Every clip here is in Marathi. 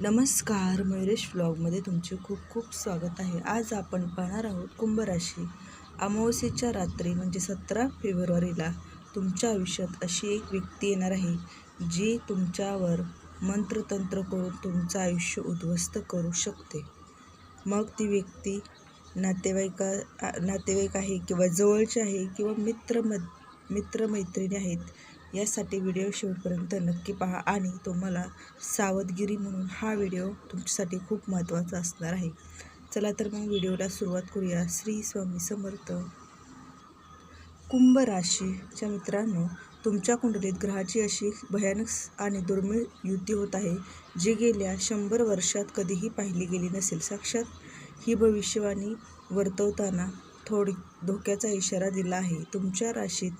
नमस्कार मयुरेश व्लॉगमध्ये तुमचे खूप खूप स्वागत आहे. आज आपण पाहणार आहोत कुंभराशी. अमावस्येच्या रात्री म्हणजे सतरा फेब्रुवारीला तुमच्या आयुष्यात अशी एक व्यक्ती येणार आहे जी तुमच्यावर मंत्रतंत्र करून तुमचं आयुष्य उद्ध्वस्त करू शकते. मग ती व्यक्ती नातेवाईका नातेवाईक आहे किंवा जवळचे आहे किंवा मित्र म मित्रमैत्रिणी आहेत यासाठी व्हिडिओ शेवटपर्यंत नक्की पहा आणि तुम्हाला सावधगिरी म्हणून हा व्हिडिओ तुमच्यासाठी खूप महत्त्वाचा असणार आहे. चला तर मग व्हिडिओला सुरुवात करूया. श्री स्वामी समर्थ. कुंभ राशीच्या मित्रांनो तुमच्या कुंडलीत ग्रहाची अशी भयानक आणि दुर्मिळ युती होत आहे जी गेल्या शंभर वर्षात कधीही पाहिली गेली नसेल. साक्षात ही भविष्यवाणी वर्तवताना थोडी धोक्याचा इशारा दिला आहे. तुमच्या राशीत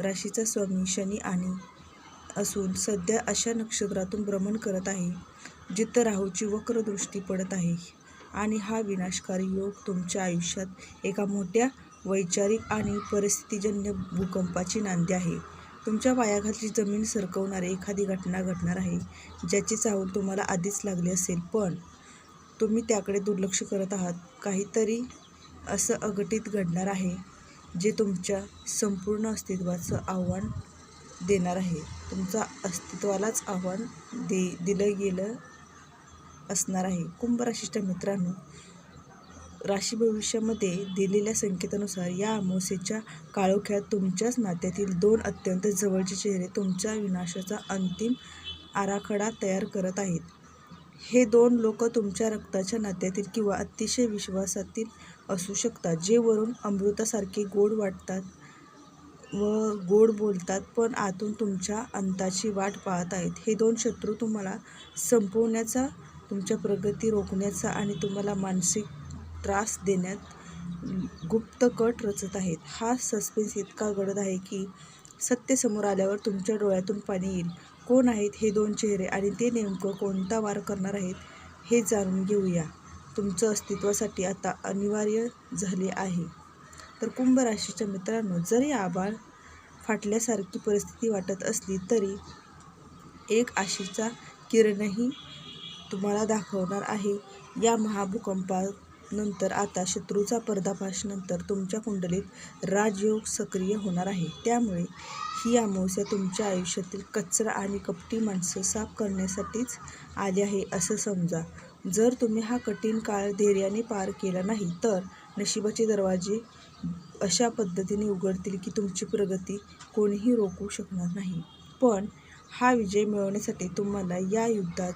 राशीचा स्वामी शनी आणि असून सध्या अशा नक्षत्रातून भ्रमण करत आहे जिथं राहूची वक्र दृष्टी पडत आहे. आणि हा विनाशकारी योग तुमच्या आयुष्यात एका मोठ्या वैचारिक आणि परिस्थितीजन्य भूकंपाची नांदी आहे. तुमच्या पायाखालची जमीन सरकवणारी एखादी घटना घडणार आहे ज्याची चाहूल तुम्हाला आधीच लागली असेल. पण तुम्ही त्याकडे दुर्लक्ष करत आहात. काहीतरी असं अघटित घडणार आहे. जे तुमच्या संपूर्ण अस्तित्वाचं आव्हान देणार आहे. तुमचा अस्तित्वालाच आव्हान दे दिलं गेलं असणार आहे. कुंभ राशीच्या मित्रांनो राशी भविष्यामध्ये दिलेल्या संकेतानुसार या अमावस्येच्या काळोख्यात तुमच्याच नात्यातील दोन अत्यंत जवळचे चेहरे तुमच्या विनाशाचा अंतिम आराखडा तयार करत आहेत. हे दोन लोक तुमच्या रक्ताच्या नात्यातील किंवा अतिशय विश्वासातील असू शकतात जे वरून अमृतासारखे गोड वाटतात व गोड बोलतात पण आतून तुमच्या अंताची वाट पाहत आहेत. हे दोन शत्रू तुम्हाला संपवण्याचा तुमच्या प्रगती रोखण्याचा आणि तुम्हाला मानसिक त्रास देण्यात गुप्त कट रचत आहेत. हा सस्पेन्स इतका गडद आहे की सत्य समोर आल्यावर तुमच्या डोळ्यातून पाणी येईल. कोण आहेत हे दोन चेहरे आणि ते नेमकं कोणता वार करणार आहेत हे जाणून घेऊया. तुमचं अस्तित्वासाठी आता अनिवार्य झाले आहे. तर कुंभ राशीच्या मित्रांनो जरी आबाळ फाटल्यासारखी परिस्थिती वाटत असली तरी एक आशेचा किरणही तुम्हाला दाखवणार आहे. या महाभूकंपानंतर आता शत्रूचा पर्दाफाशनंतर तुमच्या कुंडलीत राजयोग सक्रिय होणार आहे. त्यामुळे ही अमावस्या तुमच्या आयुष्यातील कचरा आणि कपटी माणसं साफ करण्यासाठीच आली आहे असं समजा. जर तुम्ही हा कठीण काळ धैर्याने पार केला नाही तर नशिबाचे दरवाजे अशा पद्धतीने उघडतील की तुमची प्रगती कोणीही रोखू शकणार नाही. पण हा विजय मिळवण्यासाठी तुम्हाला या युद्धा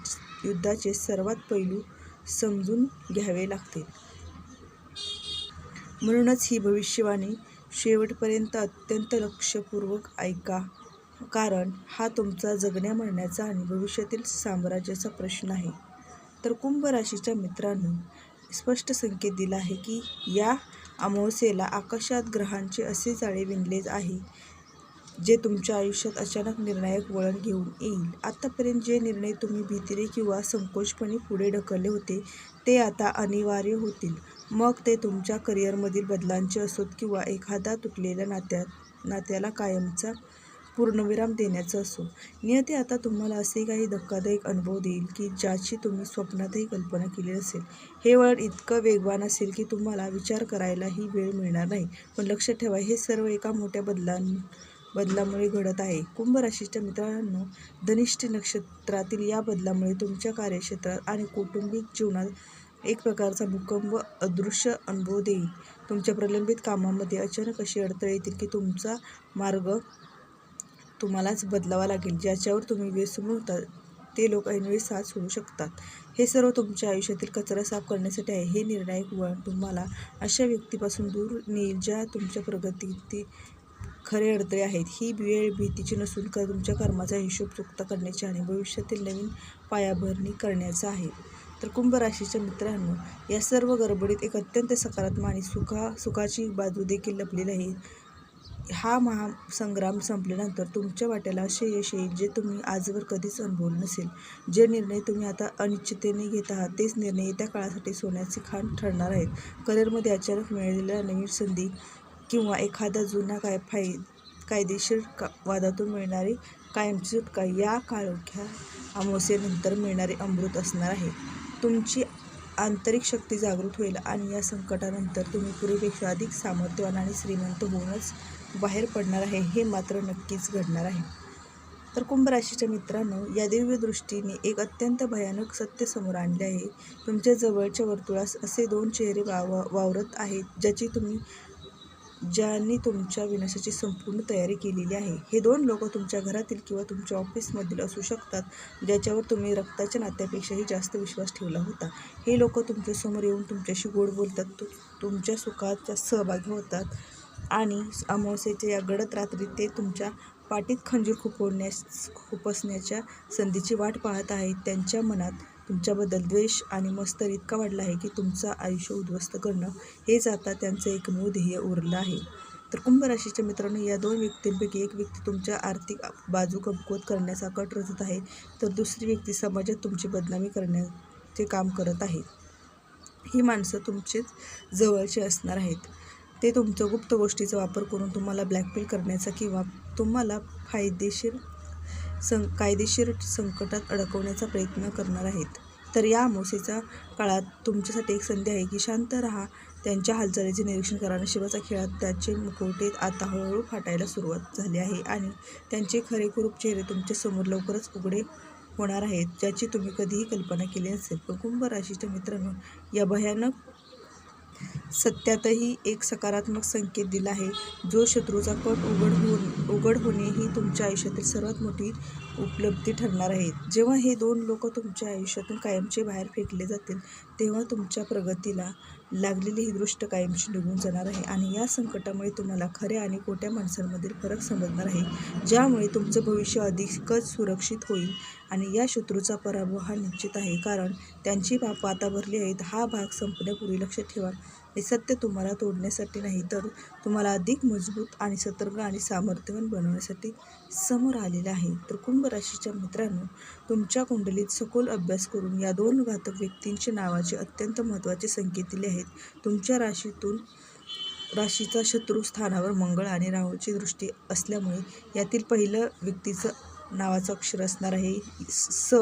युद्धाचे सर्वात पैलू समजून घ्यावे लागतील. म्हणूनच ही भविष्यवाणी शेवटपर्यंत अत्यंत लक्षपूर्वक ऐका कारण हा तुमचा जगण्या मरण्याचा आणि भविष्यातील साम्राज्याचा प्रश्न आहे. तर कुंभ राशीच्या मित्रांनो स्पष्ट संकेत दिला आहे की या अमावस्येला आकाशात ग्रहांचे असे जाळे विणले आहे जे तुमच्या आयुष्यात अचानक निर्णायक वळण घेऊन येईल. आत्तापर्यंत जे निर्णय तुम्ही भीतीने किंवा संकोचपणे पुढे ढकलले होते ते आता अनिवार्य होतील. मग ते तुमच्या करिअरमधील बदलांचे असोत किंवा एखादा तुटलेल्या नात्यात नात्याला कायमचा पूर्णविराम देण्याचं असो नियती आता तुम्हाला असे काही धक्कादायक अनुभव देईल की ज्याची तुम्ही स्वप्नातही कल्पना केली नसेल हे वळण इतकं वेगवान असेल की तुम्हाला विचार करायलाही वेळ मिळणार नाही. पण लक्ष ठेवा हे सर्व एका मोठ्या बदलां बदलामुळे घडत आहे. कुंभ राशीच्या मित्रांनो धनिष्ठ नक्षत्रातील या बदलामुळे तुमच्या कार्यक्षेत्रात आणि कौटुंबिक जीवनात एक प्रकारचा भूकंप अदृश्य अनुभव देईल. तुमच्या प्रलंबित कामामध्ये अचानक अशी अडथळे येतील की तुमचा मार्ग तुम्हालाच बदलावा लागेल ज्याच्यावर तुम्ही विसरून होता ते लोक ऐनवेळी साथ सोडू शकतात. हे सर्व तुमच्या आयुष्यातील कचरा साफ करण्यासाठी आहे. हे निर्णायक वळण तुम्हाला अशा व्यक्तीपासून दूर नेईल ज्या तुमच्या प्रगतीतील खरे अडथळे आहेत. ही वेळ भीतीची नसून का तुमच्या कर्माचा हिशोब चुकता करण्याची आणि भविष्यातील नवीन पायाभरणी करण्याचा आहे. तर कुंभ राशीच्या मित्रांनो या सर्व गडबडीत एक अत्यंत सकारात्मक आणि सुखा सुखाची बाजू देखील लपलेली आहे. हा महासंग्राम संपल्यानंतर तुमच्या वाट्याला असे यश येईल जे तुम्ही आजवर कधीच अनुभवलं नसेल. जे निर्णय तुम्ही आता अनिश्चिततेने घेत आहात तेच निर्णय येत्या काळासाठी सोन्याचे खाण ठरणार आहेत. करिअरमध्ये अचानक मिळालेल्या नवीन संधी किंवा एखादा जुना काय फाय कायदेशीर का वादातून मिळणारी कायमची सुटका या काळोख्या अमावस्येनंतर मिळणारे अमृत असणार आहे. तुमची आंतरिक शक्ती जागृत होईल आणि या संकटानंतर तुम्ही पूर्वीपेक्षा अधिक सामर्थ्यवान आणि श्रीमंत होऊनच बाहेर पडणार आहे हे मात्र नक्कीच घडणार आहे. तर कुंभ राशीच्या मित्रांनो या दिव्य दृष्टीने एक अत्यंत भयानक सत्य समोर आणले आहे. तुमच्या जवळच्या वर्तुळास असे दोन चेहरे वाव वावरत आहेत ज्याची तुम्ही ज्यांनी तुमच्या विनाशाची संपूर्ण तयारी केलेली आहे हे दोन लोक तुमच्या घरातील किंवा तुमच्या ऑफिसमधील असू शकतात ज्याच्यावर तुम्ही रक्ताच्या नात्यापेक्षाही जास्त विश्वास ठेवला होता. हे लोक तुमच्यासमोर येऊन तुमच्याशी गोड बोलतात तु तुमच्या सुखात सहभागी होतात आणि अमावस्येच्या या गडद रात्री ते तुमच्या पाठीत खंजीर खुपवण्यास खुपसण्याच्या संधीची वाट पाहत आहेत. त्यांच्या मनात तुमच्याबद्दल द्वेष आणि मस्तर इतका वाढला आहे की तुमचं आयुष्य उद्ध्वस्त करणं हेच आता त्यांचं एक मूळ ध्येय उरलं आहे. तर कुंभ राशीच्या मित्रांनो या दोन व्यक्तींपैकी एक व्यक्ती तुमच्या आर्थिक बाजू कमकुवत करण्याचा कट रचत आहे तर दुसरी व्यक्ती समाजात तुमची बदनामी करण्याचे काम करत आहे. ही माणसं तुमचेच जवळचे असणार आहेत. ते तुमच्या गुप्त गोष्टीचा वापर करून तुम्हाला ब्लॅकमेल करण्याचा किंवा तुम्हाला फायदेशीर सं कायदेशीर संकटात अडकवण्याचा प्रयत्न करणार आहेत. तर या अमावस्येच्या काळात तुमच्यासाठी एक संधी आहे की शांत राहा त्यांच्या हालचालीचे निरीक्षण करा नशिबाच्या खेळात त्याचे मुखवटे आता हळूहळू फाटायला सुरुवात झाली आहे आणि त्यांचे खरेखुरूप चेहरे तुमच्यासमोर लवकरच उघडे होणार आहेत ज्याची तुम्ही कधीही कल्पना केली नसेल. पण कुंभ राशीच्या मित्रांनो या भयानक सत्यातही एक सकारात्मक संकेत दिला आहे. जो शत्रूचा कट उघड होऊन उघड होणे ही तुमच्या आयुष्यातील सर्वात मोठी उपलब्धी ठरणार आहेत. जेव्हा हे दोन लोक तुमच्या आयुष्यातून कायमचे बाहेर फेकले जातील तेव्हा तुमच्या प्रगतीला लागलेली ही दृष्ट कायमची निघून जाणार आहे आणि या संकटामुळे तुम्हाला खऱ्या आणि खोट्या माणसांमधील फरक समजणार आहे. ज्यामुळे तुमचं भविष्य अधिकच सुरक्षित होईल आणि या शत्रूचा पराभव हा निश्चित आहे. कारण त्यांची पापं आता भरली आहेत. हा भाग संपण्यापूर्वी लक्षात ठेवा. हे सत्य तुम्हाला तोडण्यासाठी नाही तर तुम्हाला अधिक मजबूत आणि सतर्क आणि सामर्थ्यवान बनवण्यासाठी समोर आलेलं आहे. तर कुंभ राशीच्या मित्रांनो तुमच्या कुंडलीत सखोल अभ्यास करून या दोन घातक व्यक्तींचे नावाचे अत्यंत महत्त्वाचे संकेत दिले आहेत. तुमच्या राशीतून राशीचा शत्रू स्थानावर मंगळ आणि राहूची दृष्टी असल्यामुळे यातील पहिलं व्यक्तीचं नावाचं अक्षर असणार आहे. स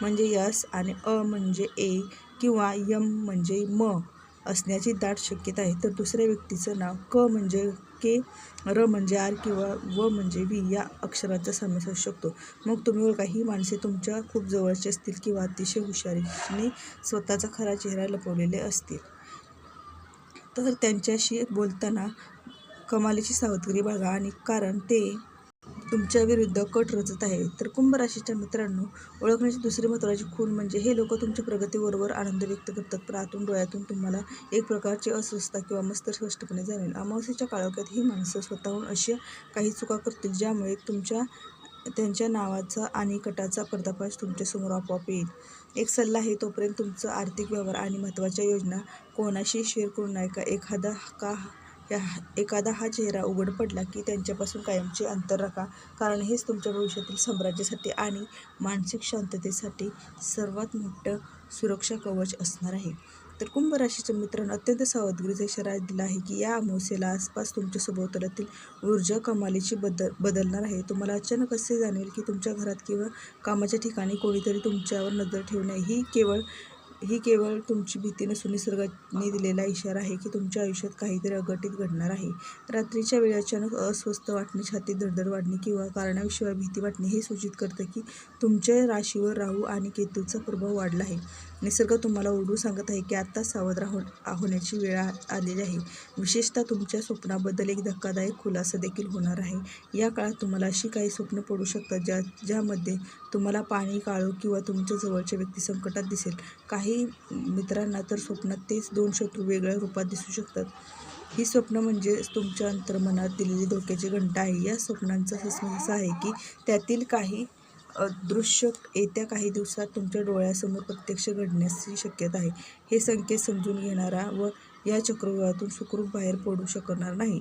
म्हणजे यस आणि अ म्हणजे ए किंवा यम म्हणजे म. असण्याची दाट शक्यता आहे. तर दुसऱ्या व्यक्तीचं नाव क म्हणजे के र म्हणजे आर किंवा व म्हणजे वी या अक्षरांचा समावेश असू शकतो. मग तुम्ही ओळखा ही माणसे तुमच्या खूप जवळची असतील किंवा अतिशय हुशारीने स्वतःचा खरा चेहरा लपवलेले असतील. तर त्यांच्याशी बोलताना कमालीची सावधगिरी बाळगा आणि कारण ते तुमच्या विरुद्ध कट रचत आहे. तर कुंभ राशीच्या मित्रांनो ओळखण्याची दुसरी महत्त्वाची खूण म्हणजे हे लोक तुमच्या प्रगतीबरोबर आनंद व्यक्त करतात. पण आतून डोळ्यातून तुम्हाला एक प्रकारची अस्वस्थता किंवा मस्त स्पष्टपणे जाणेल अमावस्येच्या काळोख्यात ही माणसं स्वतःहून अशा काही चुका करतील ज्यामुळे तुमच्या त्यांच्या नावाचा आणि कटाचा पर्दाफाश तुमच्यासमोर आपोआप येईल. एक सल्ला आहे तोपर्यंत तुमचं आर्थिक व्यवहार आणि महत्त्वाच्या योजना कोणाशी शेअर करू नये का एखादा का या एखादा हा चेहरा उघड पडला की त्यांच्यापासून कायमचे अंतर राखा. कारण हेच तुमच्या भविष्यातील साम्राज्यासाठी आणि मानसिक शांततेसाठी सर्वात मोठं सुरक्षा कवच असणार आहे. तर कुंभ राशीच्या मित्रांनो अत्यंत सावधगिरीचा इशारा दिला आहे की या अमावस्येला आसपास तुमच्या सभोवतालातील ऊर्जा कमालीची बदल बदलणार आहे. तुम्हाला अचानक असे जाणवेल की तुमच्या घरात किंवा कामाच्या ठिकाणी कोणीतरी तुमच्यावर नजर ठेवणे ही केवळ ही केवळ तुमची भीती नसून निसर्गाने दिलेला इशारा आहे की तुमच्या आयुष्यात काहीतरी अघटित घडणार आहे. रात्रीच्या वेळी अचानक अस्वस्थ वाटणे छातीत धडधड वाढणे किंवा कारणाविषयी भीती वाटणे हे सूचित करतं की तुमच्या राशीवर राहू आणि केतूचा प्रभाव वाढला आहे. निसर्ग तुम्हाला ओरडून सांगत आहे की आत्ता सावध राहून होण्याची वेळ आलेली आहे. विशेषतः तुमच्या स्वप्नाबद्दल एक धक्कादायक खुलासा देखील होणार आहे. या काळात तुम्हाला अशी काही स्वप्न पडू शकतात ज्या ज्यामध्ये तुम्हाला पाणी काळो किंवा तुमच्या जवळच्या व्यक्ती संकटात दिसेल. काही मित्रांना तर स्वप्नात तेच दोन शत्रू वेगळ्या रूपात दिसू शकतात. ही स्वप्न म्हणजे तुमच्या अंतर्मनात दिलेली धोक्याची घंटा आहे. या स्वप्नांचा सस्पेन्स असा आहे की त्यातील काही दृश्य येत्या काही दिवसात तुमच्या डोळ्यासमोर प्रत्यक्ष घडण्याची शक्यता आहे. हे संकेत समजून घेणारा व या चक्रव्यूहातून सुखरूप बाहेर पडू शकणार नाही.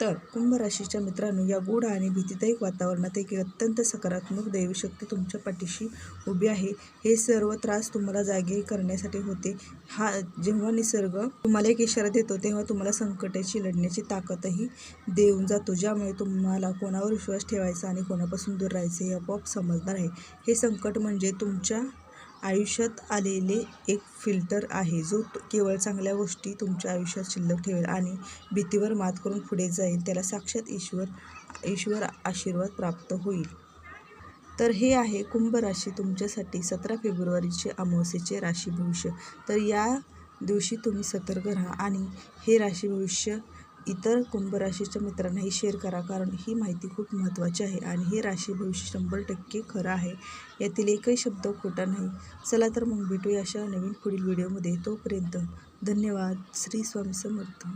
तर कुंभ राशीच्या मित्रांनो या गूढ आणि भीतीदायक वातावरणात एक अत्यंत सकारात्मक दैवी शक्ती तुमच्या पाठीशी उभी आहे. हे सर्व त्रास तुम्हाला जागे करण्यासाठी होते. हा जेव्हा निसर्ग तुम्हाला एक इशारा देतो तेव्हा तुम्हाला संकटाची लढण्याची ताकदही देऊन जातो ज्यामुळे तुम्हाला कोणावर विश्वास ठेवायचा आणि कोणापासून दूर राहायचं हे आपोआप समजणार आहे. हे संकट म्हणजे तुमच्या आयुष्यात आलेले एक फिल्टर आहे. जो केवळ चांगल्या गोष्टी तुमच्या आयुष्यात शिल्लक ठेवेल आणि भीतीवर मात करून पुढे जाईल त्याला साक्षात ईश्वर ईश्वर आशीर्वाद प्राप्त होईल. तर हे आहे कुंभ राशी तुमच्यासाठी सतरा फेब्रुवारीचे अमावस्येचे राशी भविष्य. तर या दिवशी तुम्ही सतर्क राहा आणि हे राशी भविष्य इतर कुंभ राशीच्या मित्रांनाही शेअर करा कारण ही माहिती खूप महत्त्वाची आहे आणि हे राशी भविष्य शंभर टक्के खरं आहे. यातील एकही शब्द खोटा नाही. चला तर मग भेटूया अशा नवीन पुढील व्हिडिओमध्ये तोपर्यंत धन्यवाद. श्री स्वामी समर्थ.